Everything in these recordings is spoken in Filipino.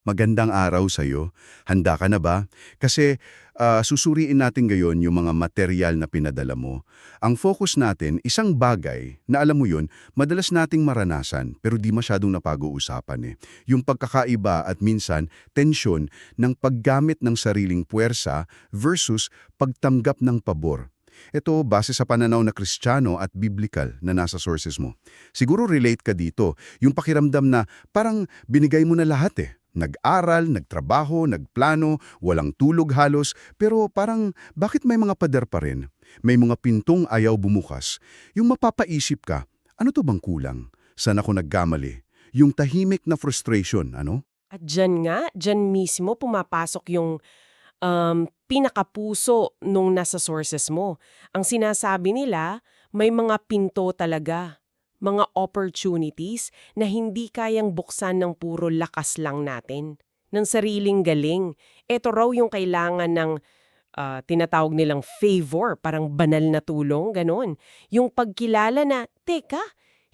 Magandang araw sa iyo. Handa ka na ba? Kasi ah, susuriin natin ngayon yung mga material na pinadala mo. Ang focus natin, isang bagay na alam mo yun, madalas nating maranasan pero di masyadong napag-uusapan eh. Yung pagkakaiba at minsan tensyon ng paggamit ng sariling puwersa versus pagtanggap ng pabor. Ito base sa pananaw na kristyano at biblical na nasa sources mo. Siguro relate ka dito, yung pakiramdam na parang binigay mo na lahat eh. Nag-aral, nagtrabaho, nagplano, walang tulog halos, pero parang bakit may mga pader pa rin? May mga pintong ayaw bumukas. Yung mapapaisip ka, ano to bang kulang? Saan ako nagkamali? Yung tahimik na frustration, ano? At dyan nga, dyan mismo pumapasok yung um, pinakapuso nung nasa sources mo. Ang sinasabi nila, may mga pinto talaga, mga opportunities na hindi kayang buksan ng puro lakas lang natin, ng sariling galing. Ito raw yung kailangan ng ah, tinatawag nilang favor, parang banal na tulong, ganon. Yung pagkilala na, teka,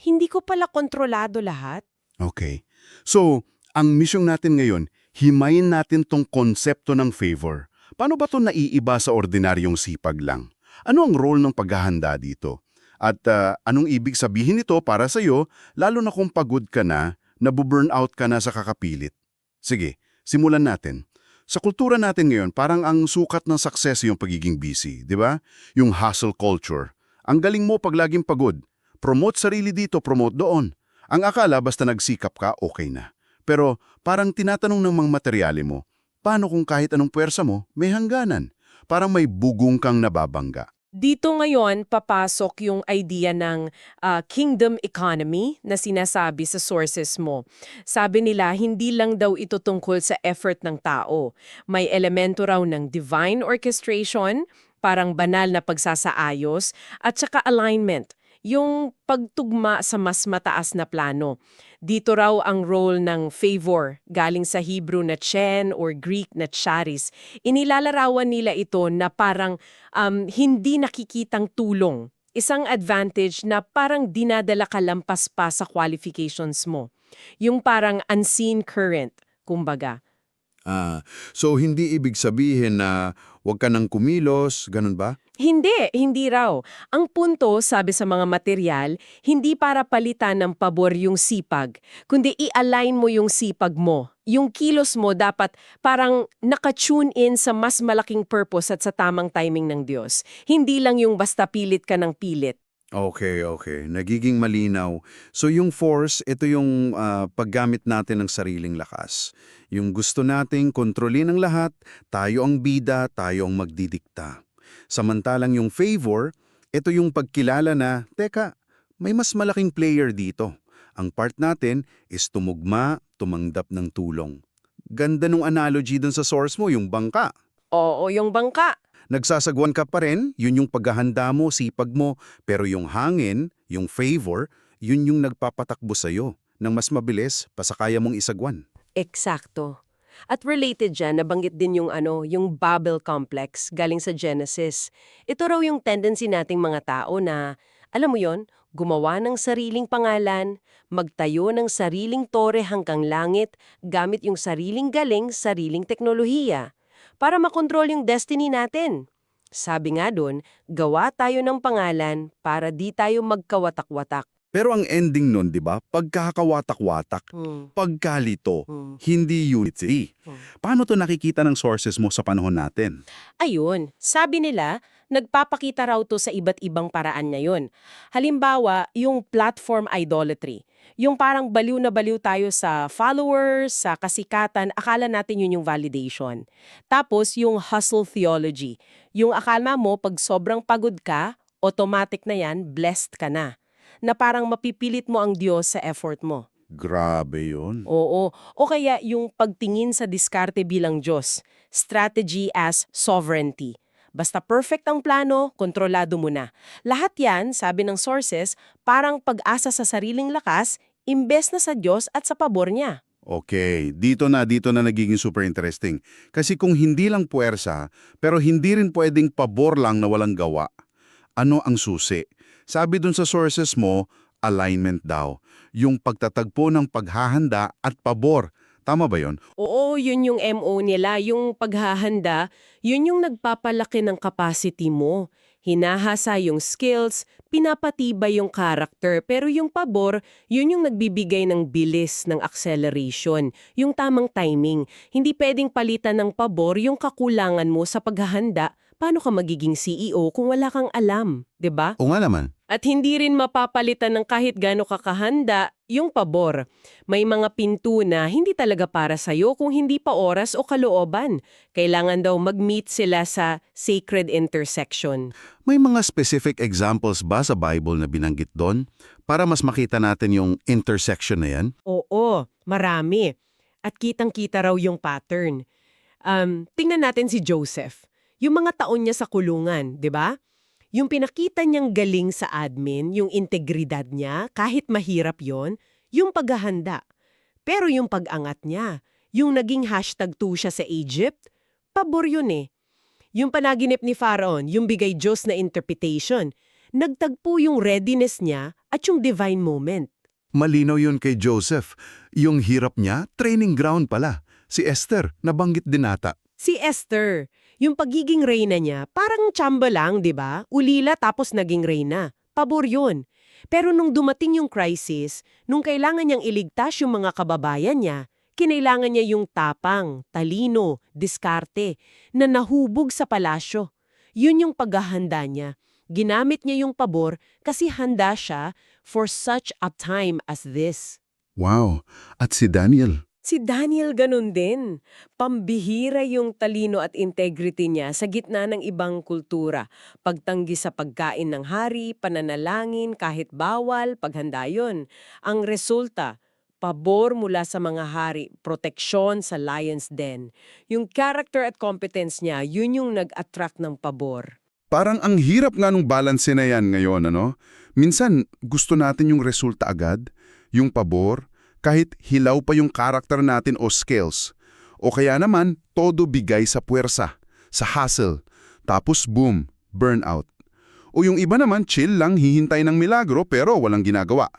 hindi ko pala kontrolado lahat. Okay. So, ang misyong natin ngayon, himayin natin tong konsepto ng favor. Paano ba to naiiba sa ordinaryong sipag lang? Ano ang role ng paghahanda dito? At ah, anong ibig sabihin nito para sa iyo, lalo na kung pagod ka na, nabuburnout ka na sa kakapilit? Sige, simulan natin. Sa kultura natin ngayon, parang ang sukat ng success yung pagiging busy, di ba? Yung hustle culture. Ang galing mo pag laging pagod. Promote sarili dito, promote doon. Ang akala basta nagsikap ka, okay na. Pero parang tinatanong ng mga materyale mo, paano kung kahit anong puwersa mo, may hangganan? Parang may bugong kang nababangga. Dito ngayon papasok yung idea ng ah, kingdom economy na sinasabi sa sources mo. Sabi nila, hindi lang daw ito tungkol sa effort ng tao. May elemento raw ng divine orchestration, parang banal na pagsasaayos, at saka alignment, yung pagtugma sa mas mataas na plano. Dito raw ang role ng favor, galing sa Hebrew na chen or Greek na charis. Inilalarawan nila ito na parang um, hindi nakikitang tulong. Isang advantage na parang dinadala ka lampas pa sa qualifications mo. Yung parang unseen current, kumbaga. Ah, so hindi ibig sabihin na huwag ka nang kumilos, ganun ba? Hindi, hindi raw. Ang punto, sabi sa mga material, hindi para palitan ng pabor yung sipag, kundi i-align mo yung sipag mo. Yung kilos mo dapat parang nakatune in sa mas malaking purpose at sa tamang timing ng Diyos. Hindi lang yung basta pilit ka ng pilit. Okay, okay. Nagiging malinaw. So yung force, ito yung ah, paggamit natin ng sariling lakas. Yung gusto nating kontrolin ang lahat, tayo ang bida, tayo ang magdidikta. Samantalang yung favor, ito yung pagkilala na, teka, may mas malaking player dito. Ang part natin is tumugma, tumanggap ng tulong. Ganda nung analogy dun sa source mo, yung bangka. Oo, yung bangka. Nagsasagwan ka pa rin, yun yung paghahanda mo, sipag mo, pero yung hangin, yung favor, yun yung nagpapatakbo sa'yo ng mas mabilis, pasakaya mong isagwan. Eksakto. At related dyan, nabanggit din yung ano, yung Babel complex galing sa Genesis. Ito raw yung tendency nating mga tao na, alam mo yon, gumawa ng sariling pangalan, magtayo ng sariling tore hanggang langit, gamit yung sariling galing, sariling teknolohiya, para makontrol yung destiny natin. Sabi nga doon, gawa tayo ng pangalan para di tayo magkawatak-watak. Pero ang ending nun, di ba, pagkakawatak-watak, Hmm. pagkalito, Hmm. hindi unity. Hmm. Paano to nakikita ng sources mo sa panahon natin? Ayun, sabi nila, nagpapakita raw to sa iba't ibang paraan ngayon. Halimbawa, yung platform idolatry. Yung parang baliw na baliw tayo sa followers, sa kasikatan, akala natin yun yung validation. Tapos yung hustle theology. Yung akala mo pag sobrang pagod ka, automatic na yan, blessed ka na. Na parang mapipilit mo ang Diyos sa effort mo. Grabe yun. Oo. O kaya yung pagtingin sa diskarte bilang Diyos. Strategy as sovereignty. Basta perfect ang plano, kontrolado mo na. Lahat yan, sabi ng sources, parang pag-asa sa sariling lakas, imbes na sa Diyos at sa pabor niya. Okay, dito na, dito na nagiging super interesting. Kasi kung hindi lang puwersa, pero hindi rin pwedeng pabor lang na walang gawa, ano ang susi? Sabi dun sa sources mo, alignment daw. Yung pagtatagpo ng paghahanda at pabor. Tama ba yon? Oo, yun yung MO nila, yung paghahanda, yun yung nagpapalaki ng capacity mo. Hinahasa yung skills, pinapatibay yung character, pero yung pabor, yun yung nagbibigay ng bilis ng acceleration, yung tamang timing. Hindi pwedeng palitan ng pabor yung kakulangan mo sa paghahanda. Paano ka magiging CEO kung wala kang alam, 'di ba? O nga naman. At hindi rin mapapalitan ng kahit gaano kakahanda yung pabor. May mga pinto na hindi talaga para sa'yo kung hindi pa oras o kalooban. Kailangan daw mag-meet sila sa sacred intersection. May mga specific examples ba sa Bible na binanggit doon para mas makita natin yung intersection na yan? Oo, marami. At kitang-kita raw yung pattern. Um, tingnan natin si Joseph. Yung mga taon niya sa kulungan, di ba? Yung pinakita niyang galing sa admin, yung integridad niya, kahit mahirap yon, yung paghahanda. Pero yung pag-angat niya, yung naging hashtag 2 siya sa Egypt, pabor yun eh. Yung panaginip ni Pharaon, yung bigay Diyos na interpretation, nagtagpo yung readiness niya at yung divine moment. Malinaw yun kay Joseph. Yung hirap niya, training ground pala. Si Esther, nabanggit din ata. Si Esther, yung pagiging reyna niya, parang tsamba lang, di ba? Ulila tapos naging reyna. Pabor yun. Pero nung dumating yung crisis, nung kailangan niyang iligtas yung mga kababayan niya, kinailangan niya yung tapang, talino, diskarte, na nahubog sa palasyo. Yun yung paghahanda niya. Ginamit niya yung pabor kasi handa siya for such a time as this. Wow. At si Daniel? Si Daniel ganun din. Pambihira yung talino at integrity niya sa gitna ng ibang kultura. Pagtanggi sa pagkain ng hari, pananalangin, kahit bawal, paghanda yun. Ang resulta, pabor mula sa mga hari, proteksyon sa lion's den. Yung character at competence niya, yun yung nag-attract ng pabor. Parang ang hirap nga nung balance na yan ngayon, ano? Minsan, gusto natin yung resulta agad, yung pabor, kahit hilaw pa yung karakter natin o skills. O kaya naman, todo bigay sa puwersa, sa hustle. Tapos boom, burnout. O yung iba naman, chill lang, hihintay ng milagro pero walang ginagawa.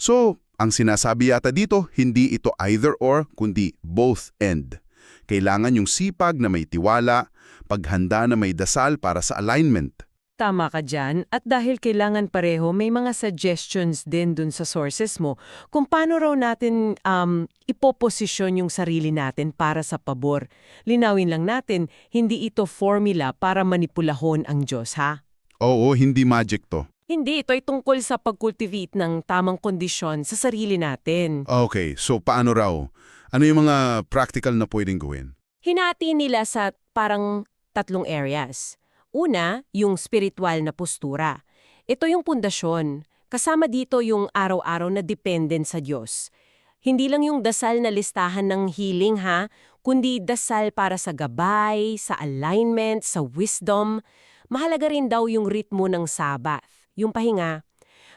So, ang sinasabi yata dito, hindi ito either or, kundi both end. Kailangan yung sipag na may tiwala, paghanda na may dasal para sa alignment. Tama ka dyan. At dahil kailangan pareho, may mga suggestions din dun sa sources mo kung paano raw natin um, ipoposisyon yung sarili natin para sa pabor. Linawin lang natin, hindi ito formula para manipulahon ang Diyos, ha? Oo, hindi magic to. Hindi, ito ay tungkol sa pag-cultivate ng tamang kondisyon sa sarili natin. Okay, so paano raw? Ano yung mga practical na pwedeng gawin? Hinati nila sa parang tatlong areas. Una, yung spiritual na postura. Ito yung pundasyon. Kasama dito yung araw-araw na dependent sa Diyos. Hindi lang yung dasal na listahan ng healing ha, kundi dasal para sa gabay, sa alignment, sa wisdom. Mahalaga rin daw yung ritmo ng Sabbath, yung pahinga.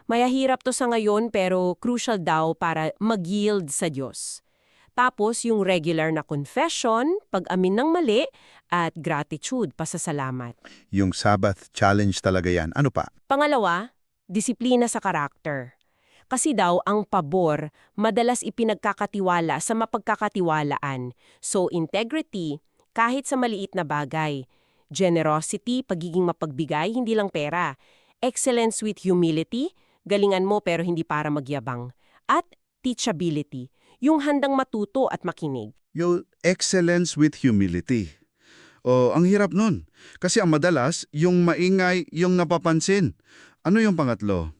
Mayahirap to sa ngayon pero crucial daw para mag-yield sa Diyos. Tapos yung regular na confession, pag-amin ng mali, at gratitude, pasasalamat. Yung Sabbath challenge talaga yan. Ano pa? Pangalawa, disiplina sa karakter. Kasi daw ang pabor madalas ipinagkakatiwala sa mapagkakatiwalaan. So integrity, kahit sa maliit na bagay. Generosity, pagiging mapagbigay, hindi lang pera. Excellence with humility, galingan mo pero hindi para magyabang. At teachability, yung handang matuto at makinig. Yung excellence with humility. O, ang hirap nun. Kasi ang madalas, yung maingay, yung napapansin. Ano yung pangatlo?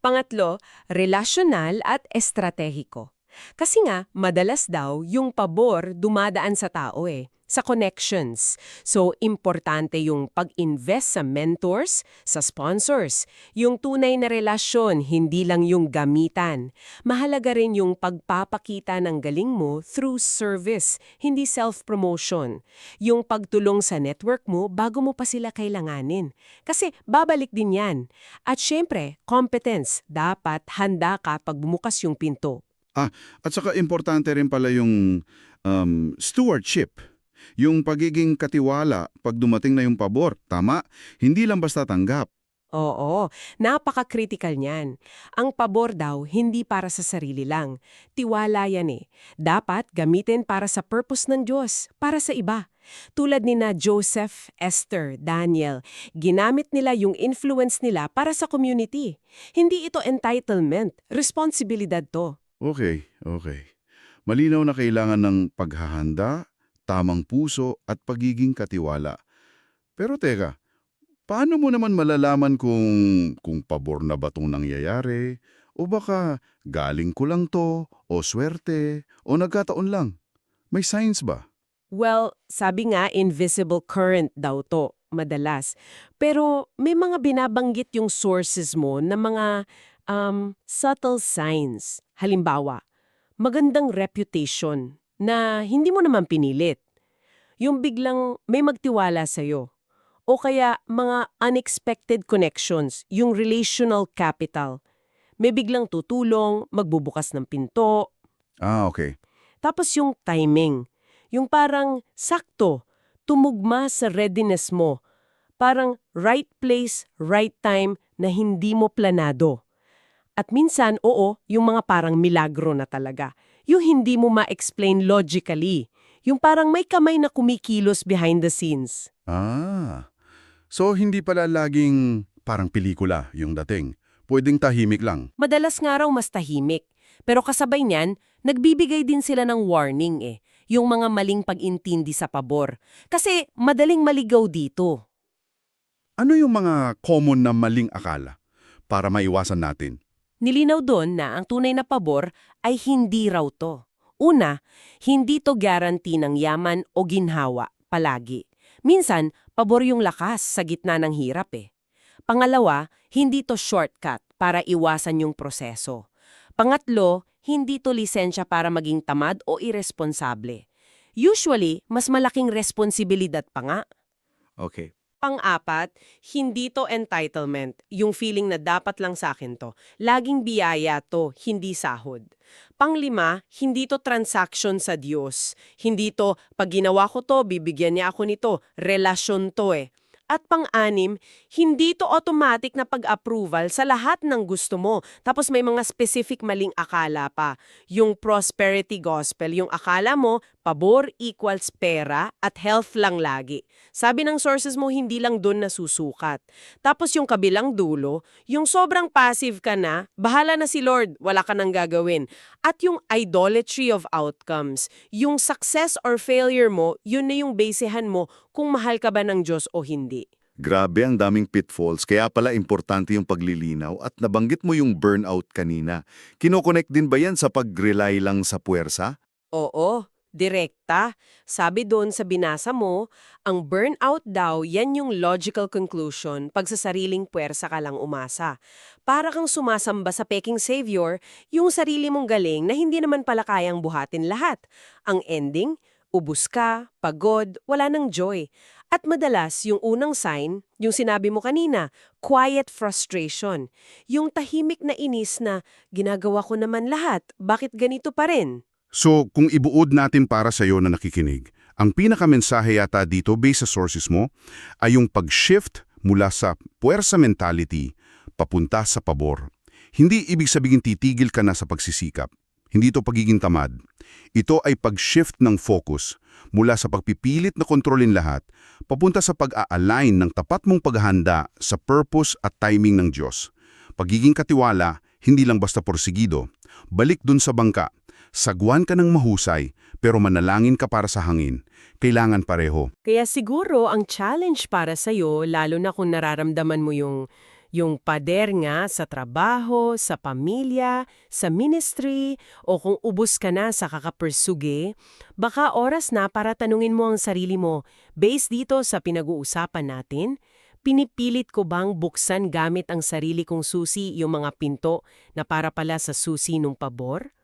Pangatlo, relasyonal at estratehiko. Kasi nga, madalas daw, yung pabor dumadaan sa tao eh, sa connections. So, importante yung pag-invest sa mentors, sa sponsors. Yung tunay na relasyon, hindi lang yung gamitan. Mahalaga rin yung pagpapakita ng galing mo through service, hindi self-promotion. Yung pagtulong sa network mo bago mo pa sila kailanganin. Kasi babalik din yan. At syempre, competence. Dapat handa ka pag bumukas yung pinto. At saka importante rin pala yung um, stewardship. Yung pagiging katiwala pag dumating na yung pabor. Tama, hindi lang basta tanggap. Oo, napaka-critical niyan. Ang pabor daw, hindi para sa sarili lang. Tiwala yan eh. Dapat gamitin para sa purpose ng Diyos, para sa iba. Tulad ni na Joseph, Esther, Daniel, ginamit nila yung influence nila para sa community. Hindi ito entitlement, responsibilidad to. Okay, okay. Malinaw na kailangan ng paghahanda, tamang puso at pagiging katiwala. Pero teka, paano mo naman malalaman kung, kung pabor na ba itong nangyayari? O baka galing ko lang to, o swerte, o nagkataon lang? May signs ba? Well, sabi nga invisible current daw to, madalas. Pero may mga binabanggit yung sources mo na mga um, subtle signs. Halimbawa, magandang reputation na hindi mo naman pinilit. Yung biglang may magtiwala sa'yo. O kaya mga unexpected connections, yung relational capital. May biglang tutulong, magbubukas ng pinto, Ah, okay. tapos yung timing, yung parang sakto, tumugma sa readiness mo. Parang right place, right time na hindi mo planado. At minsan, oo, yung mga parang milagro na talaga. Yung hindi mo ma-explain logically. Yung parang may kamay na kumikilos behind the scenes. Ah, so hindi pala laging parang pelikula yung dating. Pwedeng tahimik lang. Madalas nga raw mas tahimik. Pero kasabay niyan, nagbibigay din sila ng warning eh. Yung mga maling pag-intindi sa pabor. Kasi madaling maligaw dito. Ano yung mga common na maling akala para maiwasan natin? Nilinaw doon na ang tunay na pabor ay hindi raw to. Una, hindi to guarantee ng yaman o ginhawa, palagi. Minsan, pabor yung lakas sa gitna ng hirap eh. Pangalawa, hindi to shortcut para iwasan yung proseso. Pangatlo, hindi to lisensya para maging tamad o irresponsable. Usually, mas malaking responsibilidad pa nga. Okay. Pang-apat, hindi to entitlement, yung feeling na dapat lang sa akin to. Laging biyaya to, hindi sahod. Panglima, hindi to transaction sa Diyos. Hindi to, pag ginawa ko to, bibigyan niya ako nito. Relasyon to eh. At pang-anim, hindi to automatic na pag-approval sa lahat ng gusto mo. Tapos may mga specific maling akala pa. Yung prosperity gospel, yung akala mo, pabor equals pera at health lang lagi. Sabi ng sources mo, hindi lang doon nasusukat. Tapos yung kabilang dulo, yung sobrang passive ka na, bahala na si Lord, wala ka nang gagawin. At yung idolatry of outcomes, yung success or failure mo, yun na yung basehan mo kung mahal ka ba ng Diyos o hindi. Grabe ang daming pitfalls, kaya pala importante yung paglilinaw at nabanggit mo yung burnout kanina. Kinokonek din ba yan sa pag-rely lang sa puwersa? Oo, direkta. Sabi doon sa binasa mo, ang burnout daw, yan yung logical conclusion pag sa sariling puwersa ka lang umasa. Para kang sumasamba sa peking savior, yung sarili mong galing na hindi naman pala kayang buhatin lahat. Ang ending, ubus ka, pagod, wala ng joy. At madalas, yung unang sign, yung sinabi mo kanina, quiet frustration. Yung tahimik na inis na, ginagawa ko naman lahat, bakit ganito pa rin? So, kung ibuod natin para sa iyo na nakikinig, ang pinakamensahe yata dito based sa sources mo ay yung pag-shift mula sa puwersa mentality papunta sa pabor. Hindi ibig sabihin titigil ka na sa pagsisikap. Hindi ito pagiging tamad. Ito ay pag-shift ng focus mula sa pagpipilit na kontrolin lahat papunta sa pag-a-align ng tapat mong paghahanda sa purpose at timing ng Diyos. Pagiging katiwala, hindi lang basta porsigido. Balik dun sa bangka. Sagwan ka ng mahusay, pero manalangin ka para sa hangin. Kailangan pareho. Kaya siguro ang challenge para sa'yo, lalo na kung nararamdaman mo yung, yung pader nga sa trabaho, sa pamilya, sa ministry, o kung ubus ka na sa kakapersuge, baka oras na para tanungin mo ang sarili mo, based dito sa pinag-uusapan natin, pinipilit ko bang buksan gamit ang sarili kong susi yung mga pinto na para pala sa susi nung pabor?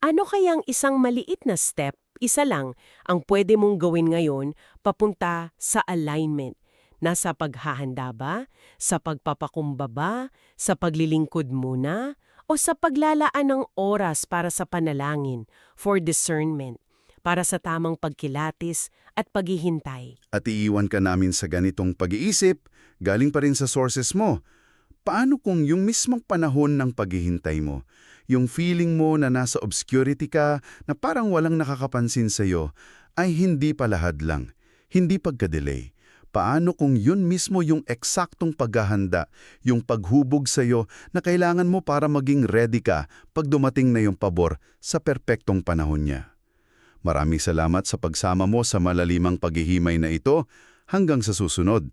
Ano kayang isang maliit na step, isa lang, ang pwede mong gawin ngayon papunta sa alignment? Nasa paghahanda ba? Sa pagpapakumbaba? Sa paglilingkod muna? O sa paglalaan ng oras para sa panalangin, for discernment, para sa tamang pagkilatis at paghihintay? At iiwan ka namin sa ganitong pag-iisip, galing pa rin sa sources mo. Paano kung yung mismong panahon ng paghihintay mo, yung feeling mo na nasa obscurity ka, na parang walang nakakapansin sa'yo, ay hindi palahad lang, hindi pagka-delay. Paano kung yun mismo yung eksaktong paghahanda, yung paghubog sa'yo na kailangan mo para maging ready ka pag dumating na yung pabor sa perpektong panahon niya? Maraming salamat sa pagsama mo sa malalimang paghihimay na ito. Hanggang sa susunod.